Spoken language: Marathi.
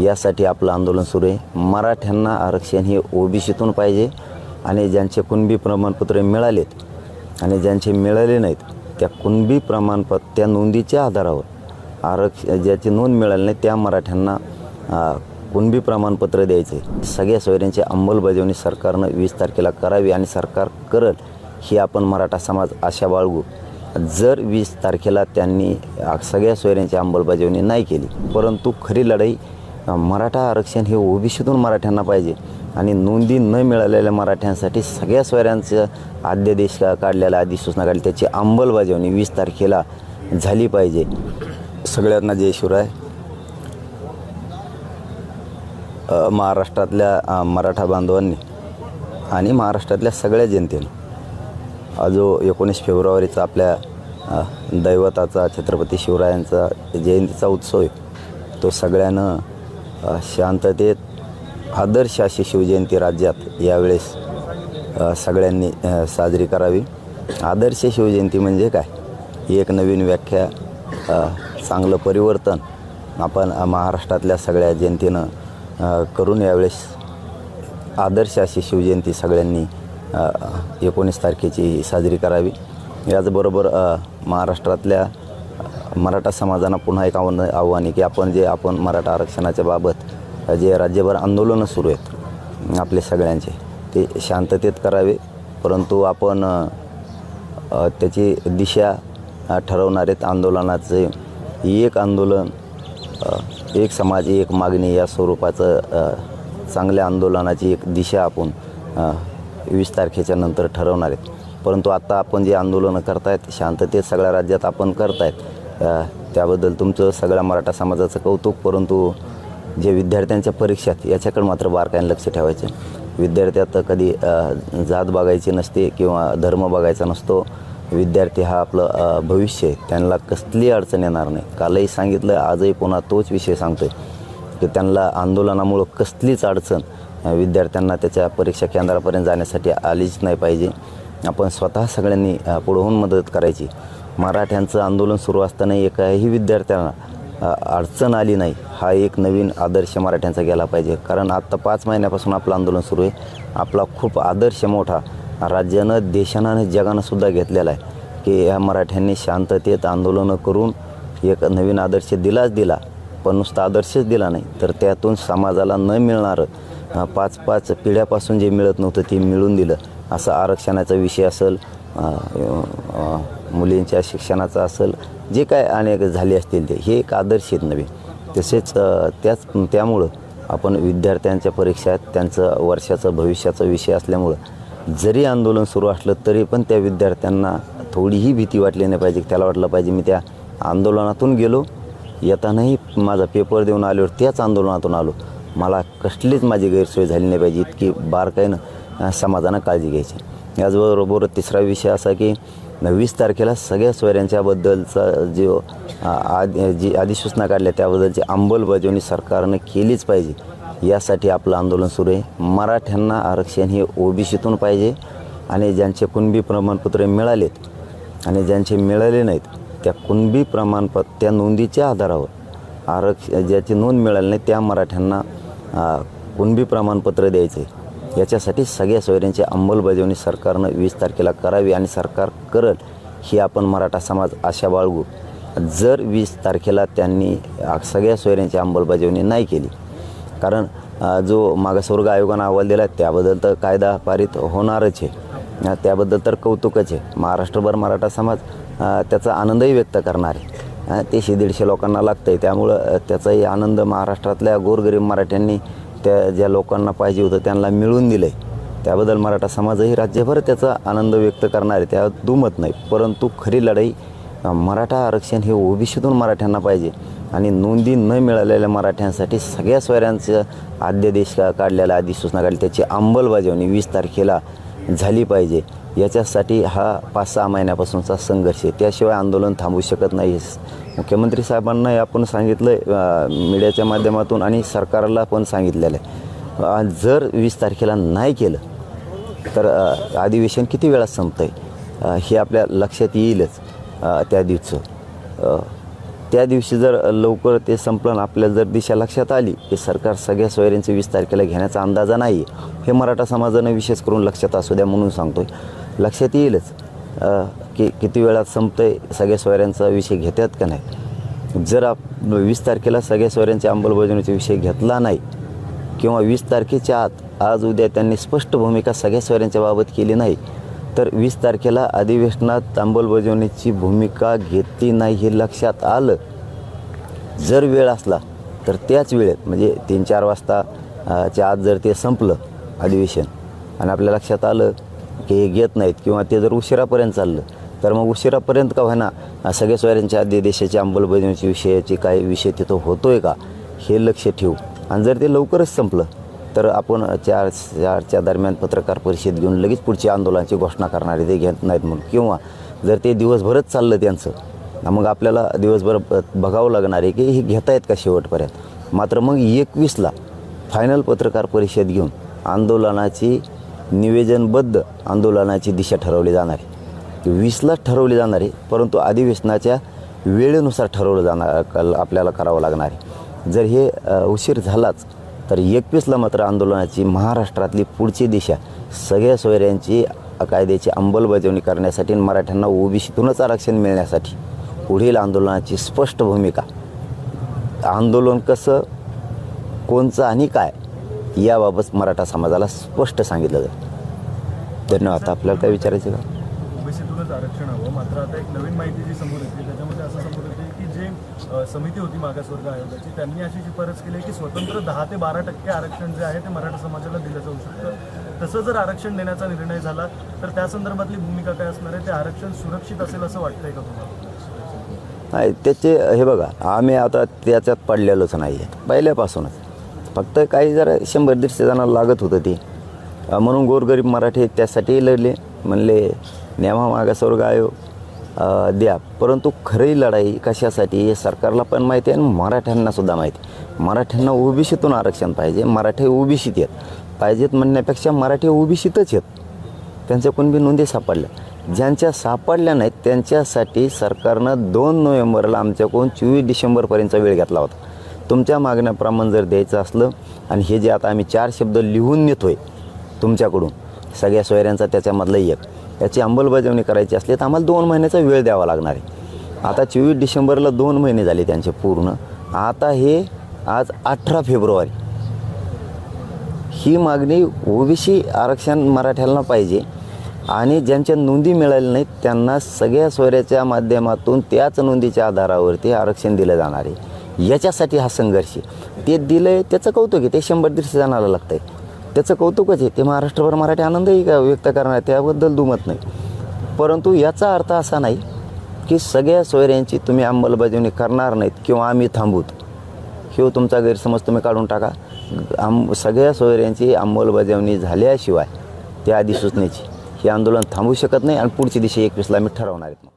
यासाठी आपलं आंदोलन सुरू आहे. मराठ्यांना आरक्षण हे ओबीसीतून पाहिजे आणि ज्यांचे कुणबी प्रमाणपत्र मिळालेत आणि ज्यांचे मिळाले नाहीत त्या कुणबी प्रमाणपत्र त्या नोंदीच्या आधारावर आरक्ष ज्याची नोंद मिळाली नाही त्या मराठ्यांना कुणबी प्रमाणपत्र द्यायचे. सगळ्या सोयऱ्यांची अंमलबजावणी सरकारनं वीस तारखेला करावी आणि सरकार करल ही आपण मराठा समाज आशा बाळगू. जर वीस तारखेला त्यांनी सगळ्या सोयऱ्यांची अंमलबजावणी नाही केली परंतु खरी लढाई मराठा आरक्षण हे ओबीसीतून मराठ्यांना पाहिजे आणि नोंदी न मिळालेल्या मराठ्यांसाठी सगळ्या स्वऱ्यांचं अध्यादेश का काढलेला अधिसूचना काढली त्याची अंमलबजावणी वीस तारखेला झाली पाहिजे. सगळ्यांना जय शिवराय. महाराष्ट्रातल्या मराठा बांधवांनी आणि महाराष्ट्रातल्या सगळ्या जनतेनं. जो एकोणीस फेब्रुवारीचा आपल्या दैवताचा छत्रपती शिवरायांचा जयंतीचा उत्सव आहे तो सगळ्यानं शांततेत आदर्श अशी शिवजयंती राज्यात यावेळेस सगळ्यांनी साजरी करावी. आदर्श शिवजयंती म्हणजे काय? एक नवीन व्याख्या चांगलं परिवर्तन आपण महाराष्ट्रातल्या सगळ्या जयंतीनं करून यावेळेस आदर्श अशी शिवजयंती सगळ्यांनी एकोणीस तारखेची साजरी करावी. याचबरोबर महाराष्ट्रातल्या मराठा समाजानं पुन्हा एक आव्हान आव्हान आहे की आपण जे आपण मराठा आरक्षणाच्या बाबत जे राज्यभर आंदोलनं सुरू आहेत आपले सगळ्यांचे ते शांततेत करावे. परंतु आपण त्याची दिशा अ, ठरवणार आहेत. आंदोलनाचे एक आंदोलन एक समाज एक मागणी या स्वरूपाचं चांगल्या आंदोलनाची एक दिशा आपण वीस तारखेच्या नंतर ठरवणार आहेत. परंतु आत्ता आपण जे आंदोलनं करतायत शांततेत सगळ्या राज्यात आपण करतायत त्याबद्दल तुमचं सगळ्या मराठा समाजाचं कौतुक परंतु जे विद्यार्थ्यांच्या परीक्षात याच्याकडे मात्र बारकाईने लक्ष ठेवायचं. विद्यार्थ्यात कधी जात बघायची नसते किंवा धर्म बघायचा नसतो. विद्यार्थी हा आपलं भविष्य आहे. त्यांना कसली अडचण येणार नाही. कालही सांगितलं आजही पुन्हा तोच विषय सांगतो आहे की त्यांना आंदोलनामुळं कसलीच अडचण विद्यार्थ्यांना त्याच्या परीक्षा केंद्रापर्यंत जाण्यासाठी आलीच नाही पाहिजे. आपण स्वतः सगळ्यांनी पुढं होऊन मदत करायची. मराठ्यांचं आंदोलन सुरू असताना एकाही विद्यार्थ्यांना अडचण आली नाही. हा एक नवीन आदर्श मराठ्यांचा गेला पाहिजे. कारण आत्ता पाच महिन्यापासून आपलं आंदोलन सुरू आहे. आपला खूप आदर्श मोठा राज्यानं देशानं आणि जगानं सुद्धा घेतलेला आहे की या मराठ्यांनी शांततेत आंदोलनं करून एक नवीन आदर्श दिलाच दिला. पण नुसता आदर्शच दिला नाही. तर त्यातून समाजाला न मिळणारं पाच पाच पिढ्यापासून जे मिळत नव्हतं ते मिळून दिलं. असं आरक्षणाचा विषय असेल मुलींच्या शिक्षणाचं असेल जे काय अनेक झाले असतील ते हे एक आदर्श आहेत नवीन तसेच त्याच त्यामुळं आपण विद्यार्थ्यांच्या परीक्षा त्यांचं वर्षाचं भविष्याचा विषय असल्यामुळं जरी आंदोलन सुरू असलं तरी पण त्या विद्यार्थ्यांना थोडीही भीती वाटली नाही पाहिजे. त्याला वाटलं पाहिजे मी त्या आंदोलनातून गेलो. येतानाही माझा पेपर देऊन आल्यावर त्याच आंदोलनातून आलो. मला कसलीच माझी गैरसोय झाली नाही पाहिजे इतकी बारकाईनं समाजानं काळजी घ्यायची. याचबरोबर तिसरा विषय असा की वीस तारखेला सगळ्या सोयऱ्यांच्याबद्दलचा जे आदि आद जी अधिसूचना काढल्या त्याबद्दलची अंमलबजावणी सरकारनं केलीच पाहिजे. यासाठी आपलं आंदोलन सुरू आहे. मराठ्यांना आरक्षण हे ओबीसीतून पाहिजे आणि ज्यांचे कुणबी प्रमाणपत्र मिळालेत आणि ज्यांचे मिळाले नाहीत त्या कुणबी प्रमाणपत्र त्या नोंदीच्या आधारावर आरक्ष ज्याची नोंद मिळाली नाही त्या मराठ्यांना कुणबी प्रमाणपत्र द्यायचे याच्यासाठी सगळ्या सोयऱ्यांची अंमलबजावणी सरकारनं वीस तारखेला करावी आणि सरकार करल ही आपण मराठा समाज आशा बाळगू. जर वीस तारखेला त्यांनी सगळ्या सोयऱ्यांची अंमलबजावणी नाही केली कारण जो मागासवर्ग आयोगानं अहवाल दिला आहे त्याबद्दल तर कायदा पारित होणारच आहे. त्याबद्दल तर कौतुकच आहे. महाराष्ट्रभर मराठा समाज त्याचा आनंदही व्यक्त करणार आहे. तेशे दीडशे लोकांना लागतं आहे त्यामुळं त्याचाही आनंद महाराष्ट्रातल्या गोरगरीब मराठ्यांनी त्या ज्या लोकांना पाहिजे होतं त्यांना मिळून दिलं. आहे त्याबद्दल मराठा समाजही राज्यभर त्याचा आनंद व्यक्त करणार आहे त्यात दुमत नाही. परंतु खरी लढाई मराठा आरक्षण हे ओबीसीतून मराठ्यांना पाहिजे. आणि नोंदी न मिळालेल्या मराठ्यांसाठी सगळ्या सोयऱ्यांचं अध्यादेश का काढलेला अधिसूचना काढली त्याची अंमलबजावणी वीस तारखेला झाली पाहिजे. याच्यासाठी हा पाच सहा महिन्यापासूनचा संघर्ष आहे. त्याशिवाय आंदोलन थांबू शकत नाही. मुख्यमंत्री साहेबांना आपण सांगितलं मीडियाच्या माध्यमातून आणि सरकारला पण सांगितलेलं आहे. जर वीस तारखेला नाही केलं तर अधिवेशन किती वेळात संपतं आहे हे आपल्या लक्षात येईलच त्या दिवचं. त्या दिवशी जर लवकर ते संपलं आणि आपल्याला जर दिशा लक्षात आली की सरकार सगळ्या सोयऱ्यांचे वीस तारखेला घेण्याचा अंदाजा नाही हे मराठा समाजानं विशेष करून लक्षात असू द्या म्हणून सांगतोय. लक्षात येईलच की किती वेळात संपतंय सगळ्या सोयऱ्यांचा विषय घेतात का नाही? जर आप वीस तारखेला सगळ्या सोयऱ्यांच्या अंमलबजावणीचा विषय घेतला नाही किंवा वीस तारखेच्या आत आज उद्या त्यांनी स्पष्ट भूमिका सगळ्या सोयऱ्यांच्या बाबत केली नाही तर वीस तारखेला अधिवेशनात अंमलबजावणीची भूमिका घेतली नाही हे लक्षात आलं. जर वेळ असला तर त्याच वेळेत म्हणजे तीन चार वाजता च्या आत जर ते संपलं अधिवेशन आणि आपल्या लक्षात आलं की हे घेत नाहीत किंवा ते जर उशिरापर्यंत चाललं तर मग उशिरापर्यंत का होईना सगळ्या सोयऱ्यांच्या आधी देशाच्या अंमलबजावणीच्या विषयाचे काय विषय तिथं होतोय का हे लक्ष ठेवू. आणि जर ते लवकरच संपलं तर आपण चार चारच्या दरम्यान पत्रकार परिषद घेऊन लगेच पुढची आंदोलनाची घोषणा करणारे ते घेत नाहीत म्हणून. किंवा जर ते दिवसभरच चाललं त्यांचं मग आपल्याला दिवसभर बघावं लागणार आहे की हे घेता आहेत का शेवटपर्यंत? मात्र मग एकवीसला फायनल पत्रकार परिषद घेऊन आंदोलनाची निवेदनबद्ध आंदोलनाची दिशा ठरवली जाणार आहे. वीसला ठरवली जाणार आहे परंतु अधिवेशनाच्या वेळेनुसार ठरवलं जाणार कल- आपल्याला करावं लागणार आहे. जर हे उशीर झालाच तर एकवीसला मात्र आंदोलनाची महाराष्ट्रातली पुढची दिशा सगळ्या सोयऱ्यांची कायद्याची अंमलबजावणी करण्यासाठी आणि मराठ्यांना ओबीसीतूनच आरक्षण मिळण्यासाठी पुढील आंदोलनाची स्पष्ट भूमिका. आंदोलन कसं कोणचं आणि काय याबाबत मराठा समाजाला स्पष्ट सांगितलं जाईल. धन्यवाद. आपल्याला काय विचारायचं का? ओबीसीतूनच आरक्षण हवं. मात्र आता एक नवीन माहिती जी समोर येते त्याच्यामध्ये असं समोर समिती होती मागासवर्ग आयोगाची. त्यांनी अशी शिफारस केली आहे की स्वतंत्र दहा ते बारा टक्के आरक्षण जे आहे ते मराठा समाजाला दिलं जाऊ शकतं. तसं जर आरक्षण देण्याचा निर्णय झाला तर त्या संदर्भातली भूमिका काय असणार आहे? ते आरक्षण सुरक्षित असेल असं वाटतंय का तुम्हाला? नाही त्याचे हे बघा आम्ही आता त्याच्यात पडलेलोच नाही आहे पहिल्यापासूनच. फक्त काही जरा शंभर दीडशे जणांना लागत होतं ते. म्हणून गोरगरीब मराठी त्यासाठी लढले. म्हणले नेमा मागासवर्ग आयोग द्या. परंतु खरी लढाई कशासाठी हे सरकारला पण माहिती आहे आणि मराठ्यांनासुद्धा माहिती आहे. मराठ्यांना ओबीसीतून आरक्षण पाहिजे. मराठी ओबीसीत येत. पाहिजेत म्हणण्यापेक्षा मराठी ओबीसीतच येत. त्यांच्या कोणबी नोंदी सापडल्या. ज्यांच्या सापडल्या नाहीत त्यांच्यासाठी सरकारनं दोन नोव्हेंबरला आमच्याकडून चोवीस डिसेंबरपर्यंतचा वेळ घेतला होता. तुमच्या मागण्याप्रमाणे जर द्यायचं असलं आणि हे जे आता आम्ही चार शब्द लिहून नेतो आहे तुमच्याकडून सगळ्या सोयऱ्यांचा त्याच्यामधलं एक. याची अंमलबजावणी करायची असली तर आम्हाला दोन महिन्याचा वेळ द्यावा लागणार आहे. आता चोवीस डिसेंबरला दोन महिने झाले त्यांचे पूर्ण. आता हे आज अठरा फेब्रुवारी. ही मागणी ओबीसी आरक्षण मराठ्यांना पाहिजे आणि ज्यांच्या नोंदी मिळाल्या नाहीत त्यांना सगळ्या सोयऱ्याच्या माध्यमातून त्याच नोंदीच्या आधारावरती आरक्षण दिलं जाणार आहे. याच्यासाठी हा संघर्ष ते दिलं आहे त्याचं कौतुक आहे. ते शंभर दीडशे जणाला लागतं आहे त्याचं कौतुकच आहे. ते महाराष्ट्रभर मराठी आनंदही का व्यक्त करणार त्याबद्दल दुमत नाही. परंतु याचा अर्थ असा नाही की सगळ्या सोयऱ्यांची तुम्ही अंमलबजावणी करणार नाहीत किंवा आम्ही थांबूत. किंवा तुमचा गैरसमज तुम्ही काढून टाका. आम सगळ्या सोयऱ्यांची अंमलबजावणी झाल्याशिवाय त्या अधिसूचनेची हे आंदोलन थांबू शकत नाही आणि पुढची दिशा एकवीसला आम्ही ठरवणार आहेत. मग